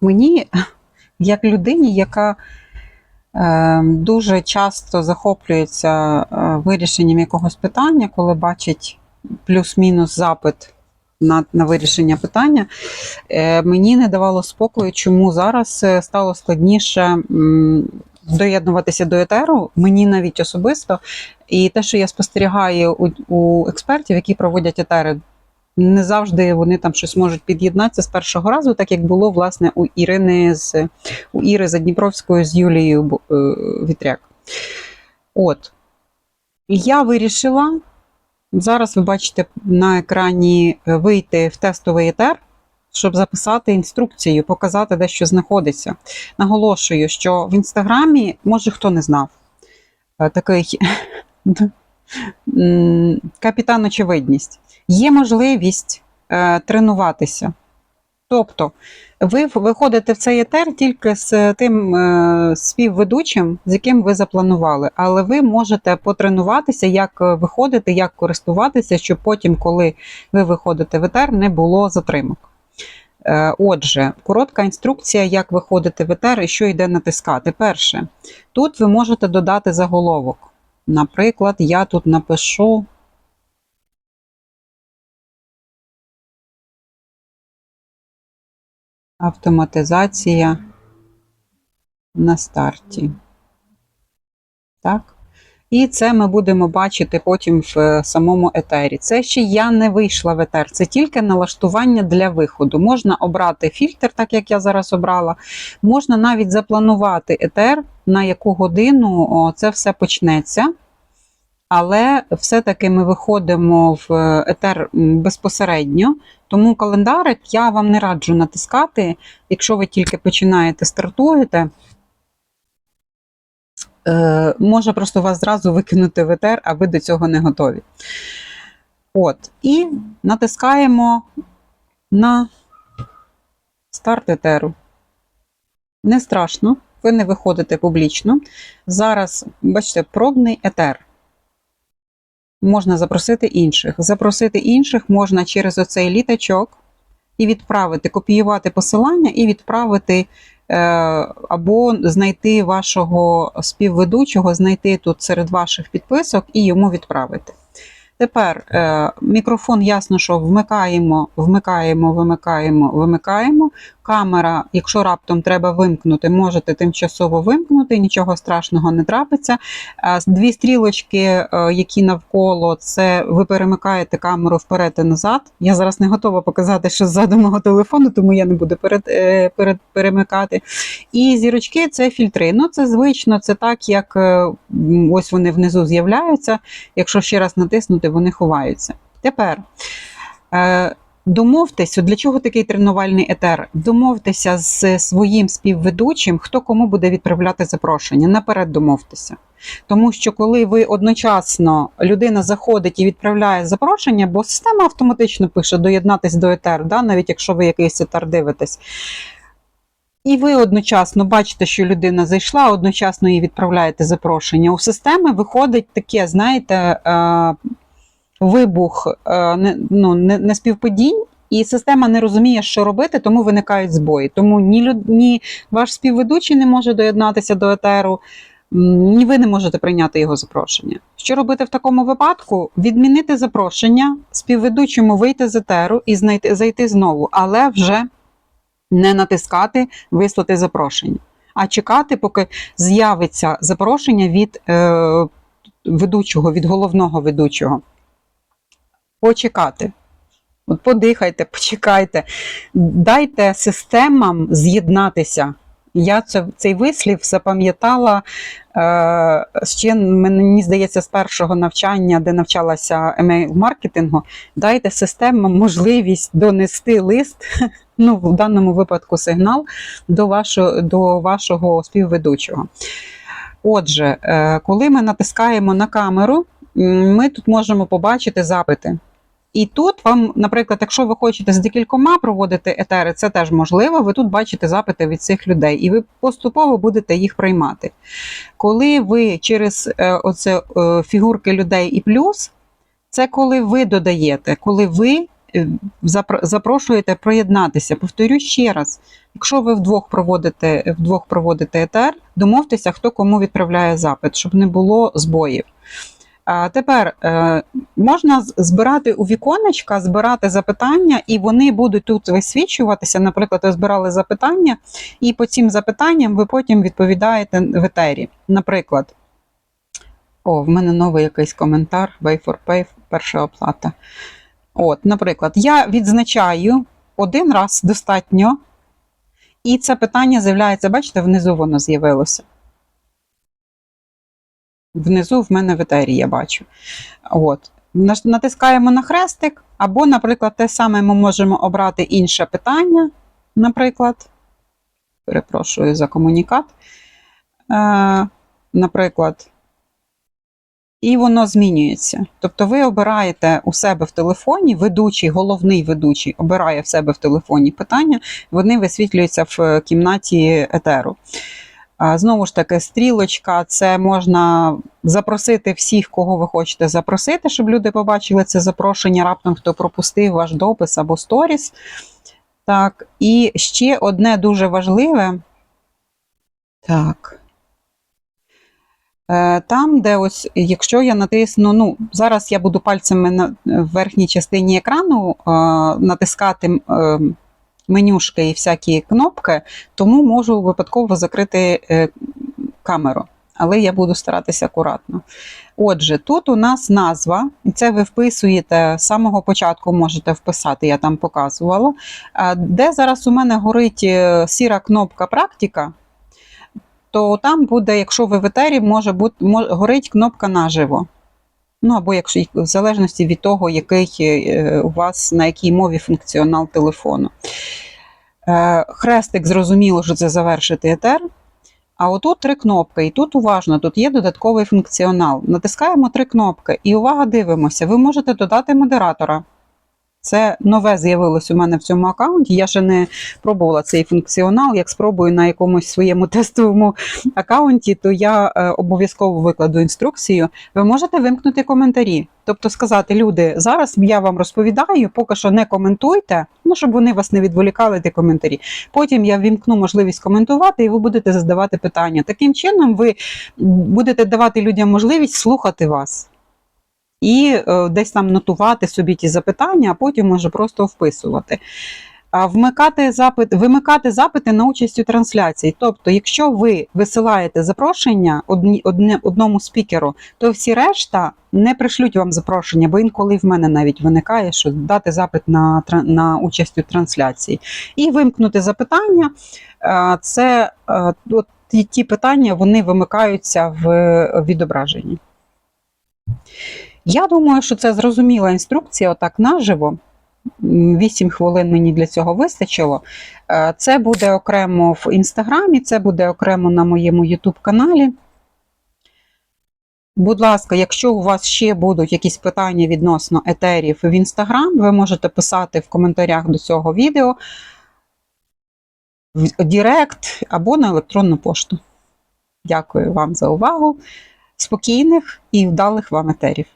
мені, як людині, яка е, дуже часто захоплюється е, вирішенням якогось питання, коли бачить плюс-мінус запит на, на вирішення питання, е, мені не давало спокою, чому зараз стало складніше. Доєднуватися до етеру, мені навіть особисто, і те, що я спостерігаю у, у експертів, які проводять етери, не завжди вони там щось можуть під'єднатися з першого разу, так як було власне у Ірини з у Іри Задніпровської з Юлією е, Вітряк. От. Я вирішила. Зараз ви бачите на екрані е, вийти в тестовий етер, щоб записати інструкцію, показати, де що знаходиться. Наголошую, що в інстаграмі, може хто не знав, е, такий капітан очевидність. Є можливість е, тренуватися. Тобто, ви виходите в цей етер тільки з тим е, співведучим, з яким ви запланували, але ви можете потренуватися, як е, виходити, як користуватися, щоб потім, коли ви виходите в етер, не було затримок. Е, Отже, коротка інструкція, як виходити в етер і що йде натискати. Перше, тут ви можете додати заголовок. Наприклад, я тут напишу. Автоматизація на старті. Так. І це ми будемо бачити потім в е, самому етері. Це ще я не вийшла в етер, це тільки налаштування для виходу. Можна обрати фільтр, так як я зараз обрала. Можна навіть запланувати етер, на яку годину це все почнеться. Але все-таки ми виходимо в е, етер безпосередньо, тому календарик я вам не раджу натискати, якщо ви тільки починаєте стартуєте. Е, може просто вас зразу викинути в етер, а ви до цього не готові. От, і натискаємо на старт етеру. Не страшно, ви не виходите публічно. Зараз, бачите, пробний етер. Можна запросити інших. Запросити інших можна через оцей літачок і відправити, копіювати посилання і відправити е, або знайти вашого співведучого, знайти тут серед ваших підписок і йому відправити. Тепер е, мікрофон ясно, що вмикаємо, вмикаємо, вимикаємо, вимикаємо. Камера, якщо раптом треба вимкнути, можете тимчасово вимкнути, нічого страшного не трапиться. Е, Дві стрілочки, е, які навколо, це ви перемикаєте камеру вперед і назад. Я зараз не готова показати, що ззаду мого телефону, тому я не буду перед, е, перед, перемикати. І зірочки це фільтри. Ну, це звично, це так, як ось вони внизу з'являються. Якщо ще раз натиснути, вони ховаються. Тепер. Домовтеся, для чого такий тренувальний етер? Домовтеся з своїм співведучим, хто кому буде відправляти запрошення. Наперед домовтеся. Тому що коли ви одночасно людина заходить і відправляє запрошення, бо система автоматично пише доєднатись до етер, да, навіть якщо ви якийсь етер дивитесь. І ви одночасно бачите, що людина зайшла, одночасно їй відправляєте запрошення. У системи виходить таке, знаєте, е, вибух е, ну, не, не співпадінь, і система не розуміє, що робити, тому виникають збої. Тому ні, люд- ні ваш співведучий не може доєднатися до етеру, ні ви не можете прийняти його запрошення. Що робити в такому випадку? Відмінити запрошення, співведучому вийти з етеру і знайти, зайти знову, але вже не натискати вислати запрошення, а чекати, поки з'явиться запрошення від е, ведучого, від головного ведучого. Почекати. От подихайте, почекайте, дайте системам з'єднатися. Я це, цей вислів запам'ятала е, ще, мені здається, з першого навчання, де навчалася емейл-маркетингу. Дайте системам можливість донести лист, ну, в даному випадку сигнал, до вашого, до вашого співведучого. Отже, е, коли ми натискаємо на камеру, ми тут можемо побачити запити. І тут вам, наприклад, якщо ви хочете з декількома проводити етери, це теж можливо. Ви тут бачите запити від цих людей, і ви поступово будете їх приймати. Коли ви через е, оце, е, фігурки людей і плюс, це коли ви додаєте, коли ви е, запрошуєте приєднатися. Повторю ще раз: якщо ви вдвох проводите, вдвох проводите етер, домовтеся, хто кому відправляє запит, щоб не було збоїв. Тепер е, можна збирати у віконечка, збирати запитання, і вони будуть тут висвічуватися. Наприклад, ви збирали запитання, і по цим запитанням ви потім відповідаєте в етері. Наприклад, о, в мене новий якийсь коментар. Pay for Pay, перша оплата. От, наприклад, я відзначаю один раз достатньо, і це питання з'являється, бачите, внизу воно з'явилося. Внизу в мене в етері я бачу. От. Натискаємо на хрестик, або, наприклад, те саме ми можемо обрати інше питання. Наприклад, перепрошую за комунікат. Е, наприклад, і воно змінюється. Тобто ви обираєте у себе в телефоні, ведучий, головний ведучий обирає в себе в телефоні питання, вони висвітлюються в кімнаті етеру. Знову ж таки, стрілочка це можна запросити всіх, кого ви хочете запросити, щоб люди побачили це запрошення, раптом хто пропустив ваш допис або сторіс. Так, і ще одне дуже важливе. Так. Е, Там, де ось, якщо я натисну, ну, зараз я буду пальцями на верхній частині екрану е, натискати е, менюшки і всякі кнопки, тому можу випадково закрити е, камеру. Але я буду старатися акуратно. Отже, тут у нас назва, і це ви вписуєте з самого початку, можете вписати, я там показувала. Де зараз у мене горить е, сіра кнопка практика, то там буде, якщо ви в етері, може бути горить кнопка наживо. Ну або якщо в залежності від того, який е, у вас на якій мові функціонал телефону. Е, Хрестик зрозуміло, що це завершити етер. А отут три кнопки, і тут уважно, тут є додатковий функціонал. Натискаємо три кнопки, і увага, дивимося. Ви можете додати модератора. Це нове з'явилось у мене в цьому аккаунті. Я ще не пробувала цей функціонал. Як спробую на якомусь своєму тестовому аккаунті, то я е, обов'язково викладу інструкцію. Ви можете вимкнути коментарі. Тобто сказати, люди, зараз я вам розповідаю, поки що не коментуйте, ну щоб вони вас не відволікали ті коментарі. Потім я вімкну можливість коментувати, і ви будете задавати питання. Таким чином, ви будете давати людям можливість слухати вас і е, десь там нотувати собі ті запитання, а потім може просто вписувати. Вмикати запит, вимикати запити на участь у трансляції. Тобто, якщо ви висилаєте запрошення одні, одне, одному спікеру, то всі решта не пришлють вам запрошення, бо інколи в мене навіть виникає, що дати запит на, на участь у трансляції. І вимкнути запитання. е, Це е, от ті питання вони вимикаються в відображенні. Я думаю, що це зрозуміла інструкція, отак наживо. 8 хвилин мені для цього вистачило. Е, Це буде окремо в інстаграмі, це буде окремо на моєму YouTube каналі. Будь ласка, якщо у вас ще будуть якісь питання відносно етерів в інстаграм, ви можете писати в коментарях до цього відео в Директ або на електронну пошту. Дякую вам за увагу. Спокійних і вдалих вам етерів.